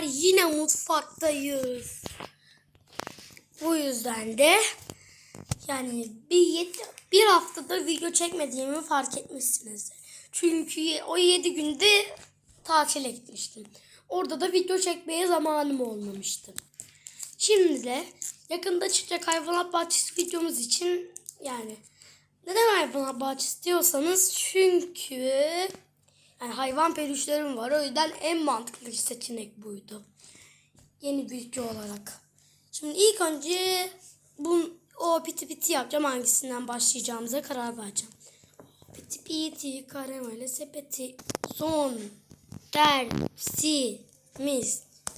Yine mutfaktayız. Bu yüzden de yani bir yedi, bir haftadır video çekmediğimi fark etmişsinizdir. Çünkü o yedi günde tatile gitmiştim. Orada da video çekmeye zamanım olmamıştı. Şimdi de yakında çıkacak hayvanat bahçesi videomuz için yani neden hayvanat bahçesi diyorsanız çünkü yani hayvan peluşlarım var. O yüzden en mantıklı seçenek buydu. Yeni video olarak. Şimdi ilk önce bu o piti piti yapacağım. Hangisinden başlayacağımıza karar vereceğim. Piti piti karamele sepeti son dersimiz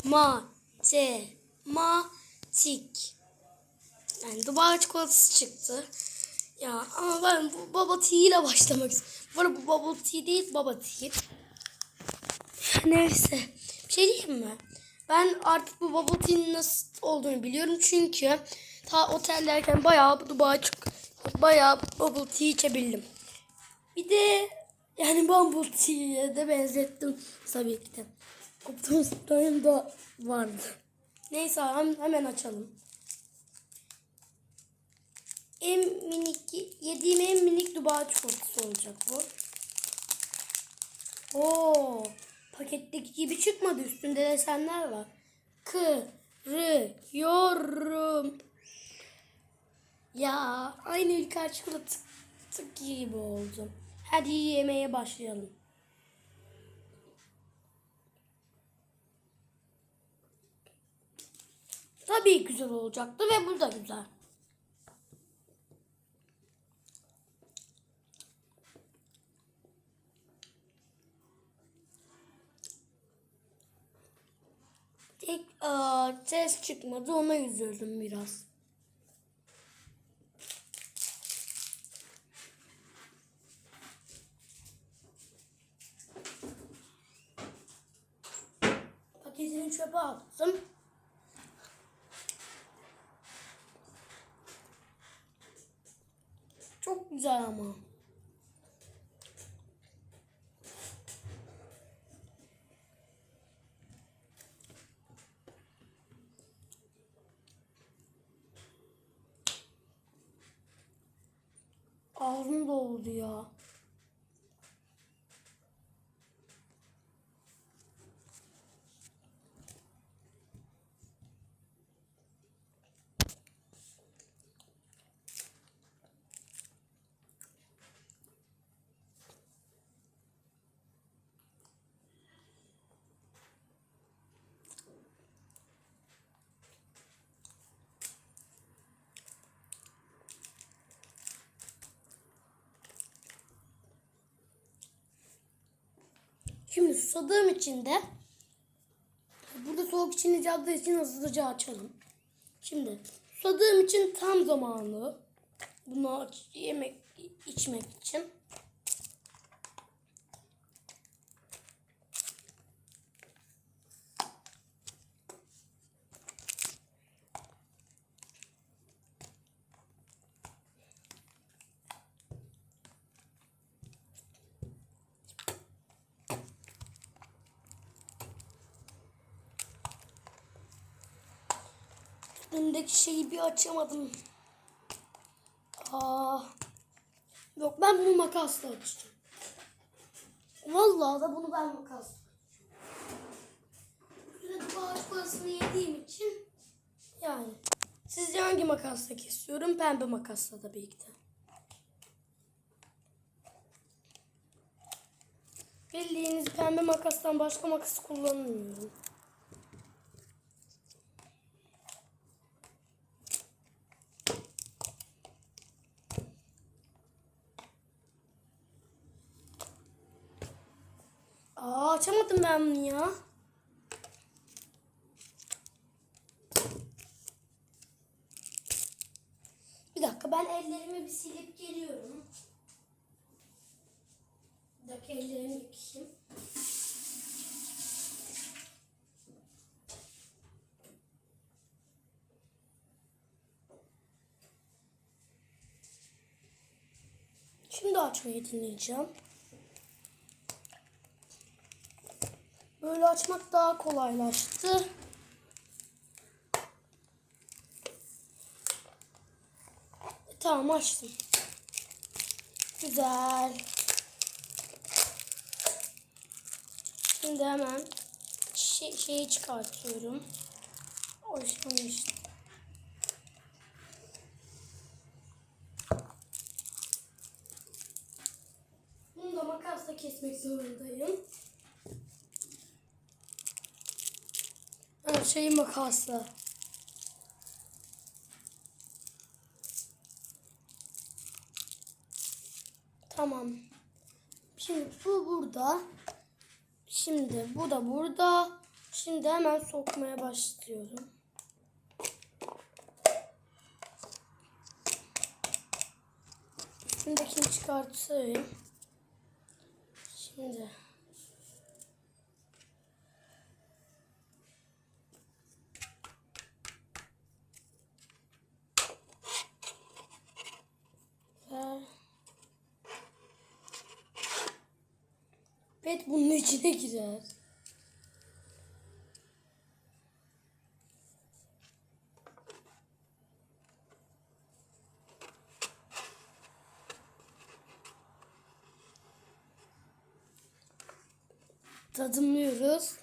matematik. Yani Dubai çikolatası çıktı. Ya ama ben bu bubble tea ile başlamak istiyorum. Bu arada bu bubble tea değil baba tea. Neyse. Bir şey diyeyim mi? Ben artık bu bubble tea'nin nasıl olduğunu biliyorum. Çünkü ta oteldeyken bayağı Dubai çik- bayağı bubble tea içebildim. Bir de yani bubble tea'ye de benzettim tabii ki de. Optimus Prime da vardı. Neyse hem- hemen açalım. En minik, yediğim en minik Dubai çikolatası olacak bu. Oo, paketteki gibi çıkmadı. Üstünde desenler var. Kırıyorum. Ya aynı ülker çikolatası gibi oldu. Hadi yemeye başlayalım. Tabii güzel olacaktı ve bu da güzel. Tek aa, ses çıkmadı ona üzüldüm biraz. Paketini çöpe attım. Çok güzel ama. Ağzım doldu ya. Şimdi susadığım için de burada soğuk içinici aldığı için hızlıca açalım. Şimdi susadığım için tam zamanı bunu yemek içmek için. Üstündeki şeyi bir açamadım. Aa. Yok ben bunu makasla açacağım. Vallahi da bunu ben makasla de bağış parasını yediğim için yani. Sizce hangi makasla kesiyorum? Pembe makasla da de. Bildiğiniz pembe makastan başka makas kullanmıyorum. Aa açamadım ben bunu ya. Bir dakika ben ellerimi bir silip geliyorum. Bir dakika ellerimi yıkayayım. Şimdi açmayı dinleyeceğim. Böyle açmak daha kolaylaştı. E, Tamam açtım. Güzel. Şimdi hemen şey, şeyi çıkartıyorum. O işte. Bunu da makasla kesmek zorundayım. Şeyi makasla. Tamam. Şimdi bu burada. Şimdi bu da burada. Şimdi hemen sokmaya başlıyorum. Üstündekini çıkartayım. Şimdi. Pet bunun içine girer. Tadımlıyoruz.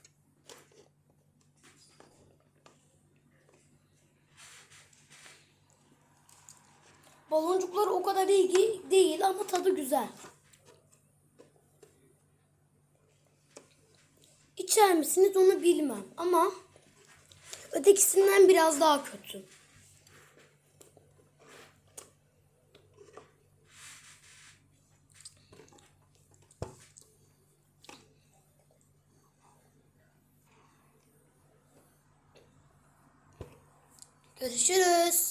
Baloncuklar o kadar iyi değil ama tadı güzel. İçer misiniz onu bilmem ama ötekisinden biraz daha kötü. Görüşürüz.